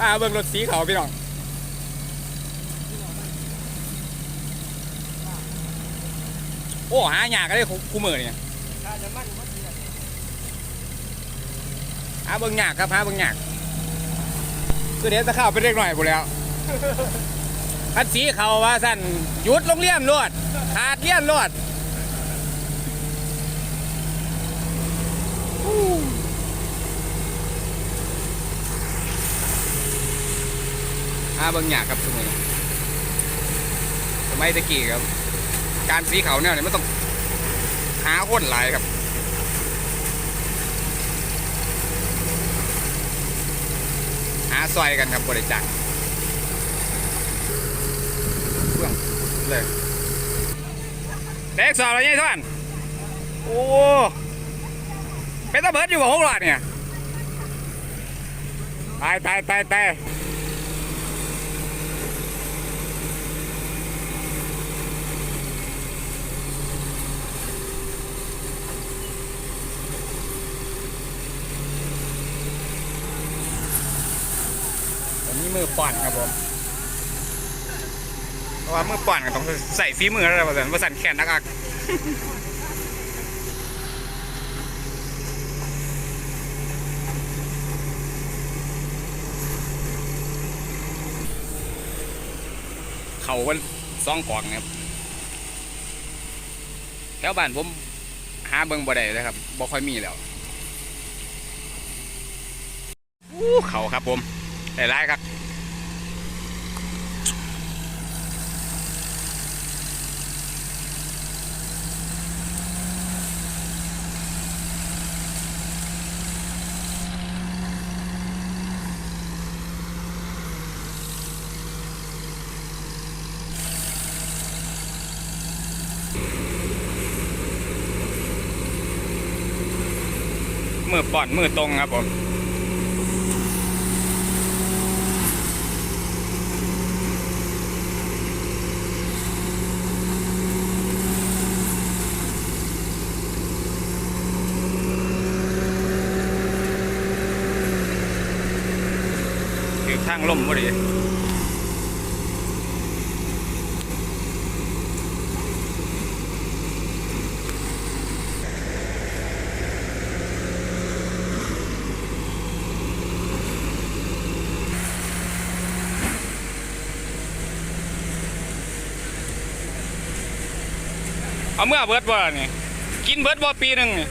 อาเบิ่งรถสีเขาพี่น้องโอ้หาหยากก็ได้คูมือเนี่ยถ้าจะมั่นก็ดีหาเบิ่งหยากครับหาเบิ่งหยากคือเดี๋ยวจะเข้าไปเล็กหน่อยหมดแล้วคันสีเขาว่าสั่นหยุดโรงเรียนรวดขาดเรียนรวด หาเบิ่งยากครับสมัยสมัยตะกี้ครับ การสีเขาเนี่ยมันต้องหาคนหลายครับหาซอยกันครับบริจาคเพื่องเลยเด็กสอบอะไรเนี่ยท่านโอ้เป็นตะเบิดอยู่กับหกหลอดเนี่ยตายตายตายตาย ผมนี่มือป่อนครับผมเพราะว่ามือป่อนก็ต้องใส่ฝีมือแล้วประสันประสันแขนนักอักเขากันสองกองครับแถวบ้านผมหาเบิ่งบ่ได้เลยครับบ่ค่อยมีแล้วอู้เขาครับผม หลายครับมือป่อนมือตรงครับผมคือ ทางล่มพอดีเอาเมื่อเบิดบ่ล่ะนี่กินเบิดบ่ปีหนึ่งนี่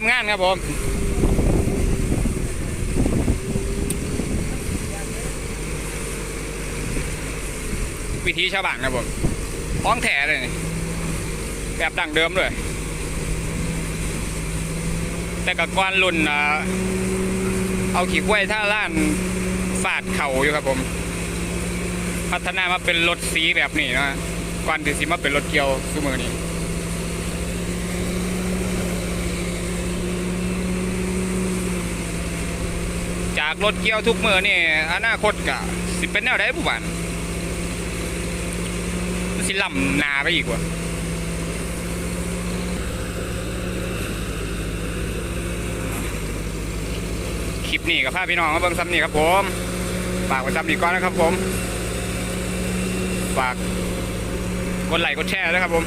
ทีมงานครับผมวิธีชาวบ้านครับผมท้องแถเลยนี่แบบดั้งเดิมเลยแต่กับกวนรุ่นเอาขี่กล้วยท่าล้านฟาดเข่าอยู่ครับผม พัฒนามาเป็นรถสีแบบนี้นะก่อนที่สิมาเป็นรถเกียวซูมือนี้ากรถเกียวทุกมือนี่อนาคตกะสิเป็นแนวไดผู้บันมันสิล่ำนาไปอีกว่าคลิปนี้กับพาพี่น้องมาเบิ่งซ้ำนี่ครับผมฝากไว้ซ้ำนี่ก่อนนะครับผม ฝากกดไลค์กดแชร์ด้วยครับผม